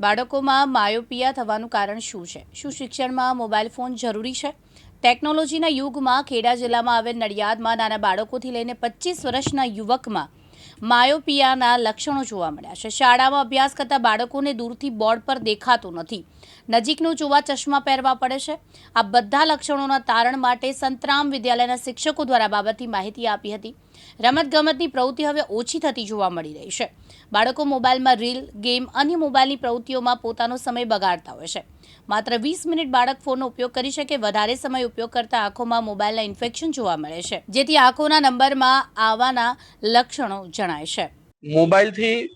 બાળકોમાં માયોપિયા થવાનું કારણ શું છે? શું શિક્ષણમાં મોબાઈલ ફોન જરૂરી છે? ટેકનોલોજીના યુગમાં ખેડા જિલ્લામાં આવેલ નડિયાદમાં નાના બાળકોથી લઈને પચીસ વર્ષના યુવકમાં માયોપિયાના લક્ષણો જોવા મળ્યા છે. શાળામાં અભ્યાસ કરતા બાળકોને દૂરથી બોર્ડ પર દેખાતું નથી. નજીકનું જોવા ચશ્મા પહેરવા પડે છે. આ બધા લક્ષણોના તારણ માટે સંતરામ વિદ્યાલયના શિક્ષકો દ્વારા બાબતની માહિતી આપી હતી. રમતગમતની પ્રવૃત્તિ હવે ઓછી થતી જોવા મળી રહી છે. બાળકો મોબાઈલમાં રીલ, ગેમ અન્ય મોબાઈલની પ્રવૃત્તિઓમાં પોતાનો સમય બગાડતા હોય છે. માત્ર વીસ મિનિટ બાળક ફોનનો ઉપયોગ કરી શકે, વધારે સમય ઉપયોગ કરતા આંખોમાં મોબાઈલના ઇન્ફેક્શન જોવા મળે છે. જેથી આંખોના નંબરમાં આવવાના લક્ષણો જણાય છે. મોબાઈલથી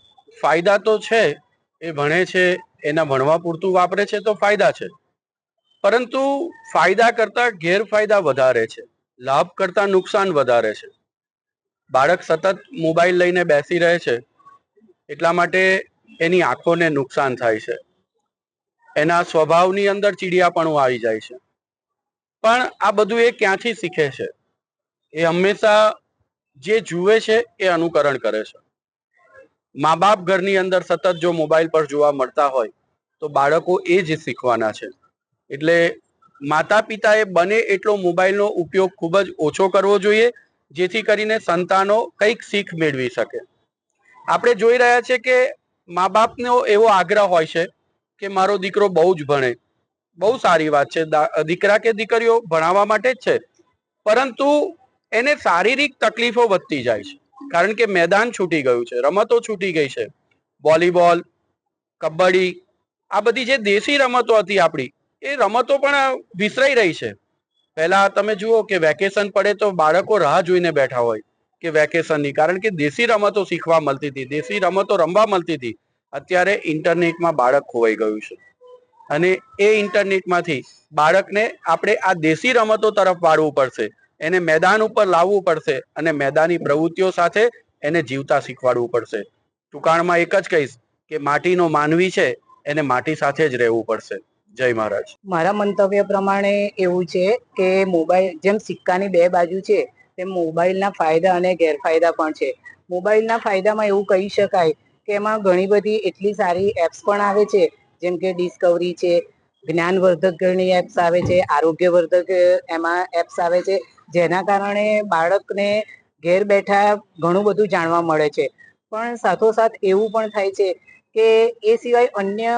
ફાયદા તો છે, એ ભણે છે એના ભણવા પૂરતું વાપરે છે તો ફાયદા છે. પરંતુ ફાયદા કરતા ગેરફાયદા વધારે છે. લાભ કરતા નુકસાન વધારે છે. બાળક સતત મોબાઈલ લઈને બેસી રહે છે. એટલા માટે એની આંખોને નુકસાન થાય છે. એના સ્વભાવની અંદર ચીડિયાપણું આવી જાય છે. પણ આ બધું એ ક્યાંથી શીખે છે? એ હંમેશા જે જુએ છે એ અનુકરણ કરે છે. મા બાપ ઘરની અંદર સતત જો મોબાઈલ પર જોવા મળતા હોય, તો બાળકો એ જ શીખવાના છે. એટલે માતા પિતાએ બને એટલો મોબાઈલનો ઉપયોગ ખૂબ જ ઓછો કરવો જોઈએ, જેથી કરીને સંતાનો કંઈક શીખ મેળવી શકે. આપણે જોઈ રહ્યા છે કે મા બાપનો એવો આગ્રહ હોય છે કે મારો દીકરો બહુ જ ભણે. બહુ સારી વાત છે. દીકરા કે દીકરીઓ ભણાવવા માટે જ છે. પરંતુ એને શારીરિક તકલીફો વધતી જાય છે. કારણ કે મેદાન છૂટી ગયું છે, રમતો છૂટી ગઈ છે. વોલીબોલ, કબડ્ડી, આ બધી જે દેશી રમતો હતી આપણી, એ રમતો પણ વિસરાઈ રહી છે. પહેલા તમે જુઓ કે વેકેશન પડે તો બાળકો રાહ જોઈને બેઠા હોય કે વેકેશનની કારણ કે દેશી રમતો શીખવા મળતી હતી, દેશી રમતો રમવા મળતી હતી. અત્યારે ઇન્ટરનેટમાં બાળક ખોવાઈ ગયું છે. અને એ ઇન્ટરનેટમાંથી બાળકને આપણે આ દેશી રમતો તરફ વાળવું પડશે. એને મેદાન ઉપર લાવવું પડશે અને મેદાની પ્રવૃત્તિઓ સાથે એને જીવતા શીખવાડવું પડશે. ટૂંકાણમાં એક જ કહીશ કે માટીનો માનવી છે, એને માટી સાથે જ રહેવું પડશે. જય મહારાજ. મારા મંતવ્ય પ્રમાણે એવું છે કે મોબાઈલ, જેમ સિક્કાની બે બાજુ છે, તેમ મોબાઈલના ફાયદા અને ગેરફાયદા પણ છે. મોબાઈલના ફાયદામાં એવું કહી શકાય કે એમાં ઘણી બધી એટલી સારી એપ્સ પણ આવે છે, જેમ કે ડિસ્કવરી છે, જ્ઞાનવર્ધક ઘણી એપ્સ આવે છે, આરોગ્યવર્ધક એમાં એપ્સ આવે છે જેના કારણે બાળકને ઘેર બેઠા ઘણું બધું જાણવા મળે છે. પણ સાથોસાથ એવું પણ થાય છે કે એ સિવાય અન્ય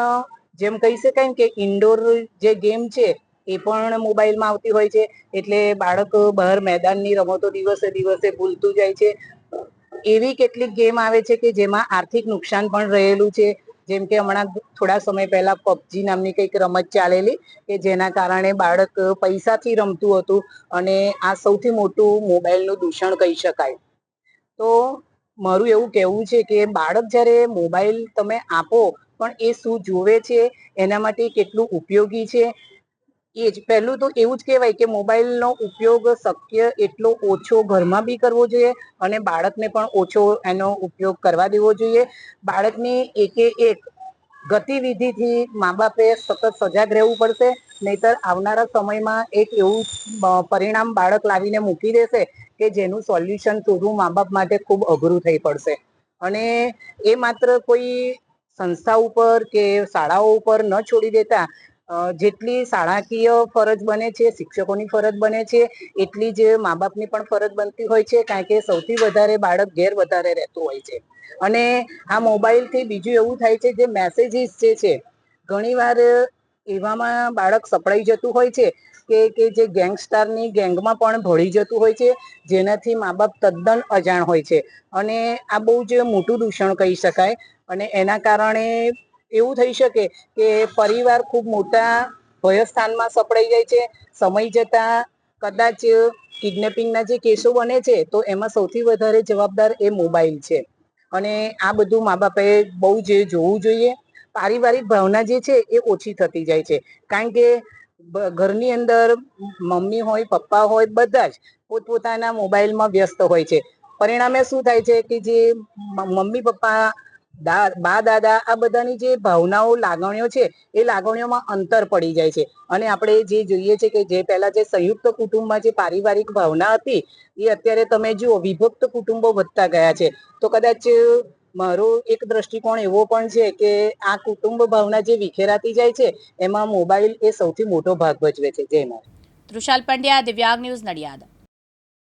જેમ કહી શકાય કે ઇન્ડોર જે ગેમ છે એ પણ મોબાઈલમાં આવતી હોય છે. એટલે બાળક બહાર મેદાનની રમતો દિવસે દિવસે ભૂલતું જાય છે. એવી કેટલીક ગેમ આવે છે કે જેમાં આર્થિક નુકસાન પણ રહેલું છે. જેમ કે હમણાં થોડા સમય પહેલા પબજી નામની કંઈક રમત ચાલેલી કે જેના કારણે બાળક પૈસાથી રમતું હતું અને આ સૌથી મોટું મોબાઈલનું દૂષણ કહી શકાય. તો મારું એવું કહેવું છે કે બાળક જ્યારે મોબાઈલ તમે આપો પણ એ શું જોવે છે? એના માટે કેટલું ઉપયોગી છે? એ જ. પહેલું તો એવું જ કહેવાય કે મોબાઈલનો ઉપયોગ શક્ય એટલો ઓછો ઘરમાં બી કરવો જોઈએ અને બાળકને પણ ઓછો એનો ઉપયોગ કરવા દેવો જોઈએ. બાળકની એકે એક ગતિવિધિથી મા બાપે સતત સજાગ રહેવું પડશે, નહીતર આવનારા સમયમાં એક એવું પરિણામ બાળક લાવીને મૂકી દેશે કે જેનું સોલ્યુશન શોધવું મા બાપ માટે ખૂબ અઘરું થઈ પડશે. અને એ માત્ર કોઈ સંસ્થા ઉપર કે શાળાઓ ઉપર ન છોડી દેતા જેટલી શાળાકીય ફરજ બને છે, શિક્ષકોની ફરજ બને છે, એટલી જ મા બાપની પણ ફરજ બનતી હોય છે, કારણ કે સૌથી વધારે બાળક ઘેર વધારે રહેતું હોય છે. અને આ મોબાઈલથી બીજું એવું થાય છે, જે મેસેજીસ જે છે, ઘણીવાર એવામાં બાળક સપડાઈ જતું હોય છે, કે કે જે ગેંગસ્ટારની ગેંગમાં પણ ભળી જતું હોય છે, જેનાથી મા બાપ તદ્દન અજાણ હોય છે. અને આ બહુ જ મોટું દૂષણ કહી શકાય. અને એના કારણે એવું થઈ શકે કે પરિવાર ખૂબ મોટા ભયસ્થાનમાં સપડાઈ જાય છે. સમય જતા કદાચ કિડનેપિંગના જે કેસો બને છે, તો એમાં સૌથી વધારે જવાબદાર એ મોબાઈલ છે. અને આ બધું મા બાપે બહુ જ જોવું જોઈએ. પારિવારિક ભાવના જે છે, એ ઓછી થતી જાય છે. કારણ કે ઘરની અંદર મમ્મી હોય, પપ્પા હોય, બધા જ પોતપોતાના મોબાઈલમાં વ્યસ્ત હોય છે. પરિણામે શું થાય છે કે જે મમ્મી પપ્પા બા, દાદા, આ બધાની જે ભાવનાઓ, લાગણીઓ છે, એ લાગણીઓમાં અંતર પડી જાય છે. અને આપણે જે જોઈએ છે કે જે પહેલા જે સંયુક્ત કુટુંબમાં જે પારિવારિક ભાવના હતી, એ અત્યારે તમે જુઓ, વિભક્ત કુટુંબો વધતા ગયા છે. તો કદાચ મારો એક દ્રષ્ટિકોણ એવો પણ છે કે આ કુટુંબ ભાવના જે વિખેરાતી જાય છે, એમાં મોબાઈલ એ સૌથી મોટો ભાગ ભજવે છે. જય માતા તૃષાલ પંડ્યા, દિવ્યાંગ ન્યૂઝ નડિયાદ.